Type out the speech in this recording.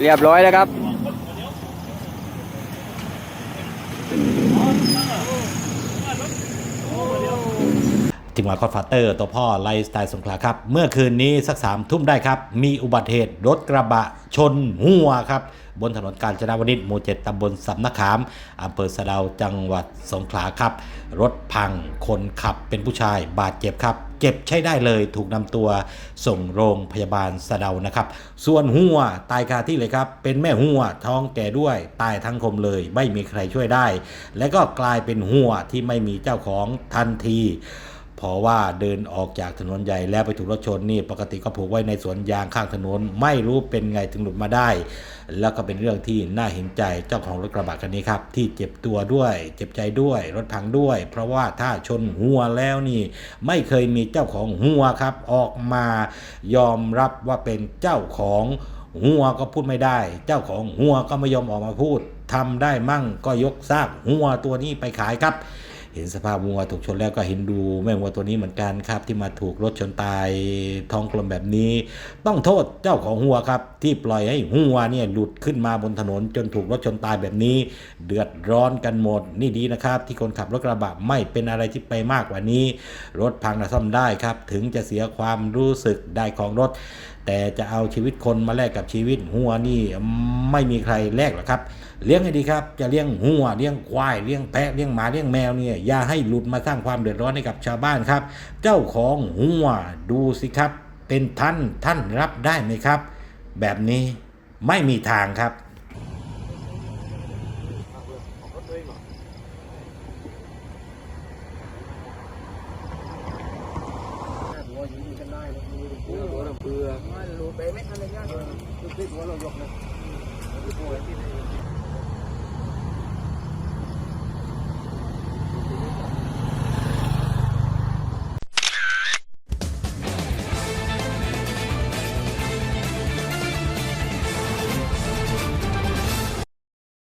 เรียบร้อยแล้วครับจิงหวะคอดฟาเตอร์ตัวพ่อไลฟ์สไตล์สงขลาครับ เมื่อคืนนี้สักสามทุ่มได้ครับ มีอุบัติเหตุรถกระบะชนหัวครับ บนถนนกาญจนวนิชหมู่เจ็ดตำบลสำนักขามอำเภอสะดาวจังหวัดสงขลาครับ รถพังคนขับเป็นผู้ชายบาดเจ็บครับ เจ็บใช้ได้เลย ถูกนำตัวส่งโรงพยาบาลสะเดานะครับ ส่วนหัวตายคาที่เลยครับ เป็นแม่หัวท้องแก่ด้วยตายทั้งคมเลย ไม่มีใครช่วยได้ และก็กลายเป็นหัวที่ไม่มีเจ้าของทันที พราะว่าเดินออกจากถนนใหญ่แล้วไปถูกรถชนนี่ปกติก็ผูกไว้ในสวนยางข้างถนนไม่รู้เป็นไงถึงหลุดมาได้ แล้วก็เป็นเรื่องที่น่าเห็นใจเจ้าของรถกระบะคันนี้ครับ ที่เจ็บตัวด้วย เจ็บใจด้วย รถพังด้วย เพราะว่าถ้าชนหัวแล้วนี่ ไม่เคยมีเจ้าของหัวครับ ออกมายอมรับว่าเป็นเจ้าของหัวก็พูดไม่ได้ เจ้าของหัวก็ไม่ยอมออกมาพูดทำได้มั่งก็ยกซากหัวตัวนี้ไปขายครับ เห็นสภาพวัวถูกชนแล้วก็เห็นดูแม่วัวตัวนี้เหมือนกันครับ ที่มาถูกรถชนตายท้องกลมแบบนี้ ต้องโทษเจ้าของหัวครับ ที่ปล่อยให้หัวเนี่ยหลุดขึ้นมาบนถนน จนถูกรถชนตายแบบนี้ เดือดร้อนกันหมดนี่ดีนะครับ ที่คนขับรถกระบะไม่เป็นอะไรที่ไปมากกว่านี้ รถพังนะซ่อมได้ครับ ถึงจะเสียความรู้สึกได้ของรถ แต่จะเอาชีวิตคนมาแลกกับชีวิตหัวนี่ไม่มีใครแลกหรอกครับ เลี้ยงให้ดีครับ จะเลี้ยงหัวเลี้ยงควายเลี้ยงแพะเลี้ยงหมาเลี้ยงแมวเนี่ยอย่าให้หลุดมาสร้างความเดือดร้อนให้กับชาวบ้านครับ เจ้าของหัวดูสิครับ เป็นท่านท่านรับได้ไหมครับ แบบนี้ไม่มีทางครับได้นะหัวหัวเบื่อไม่รู้ไปไม่ทันเลยนะคือหัวเรายกนะ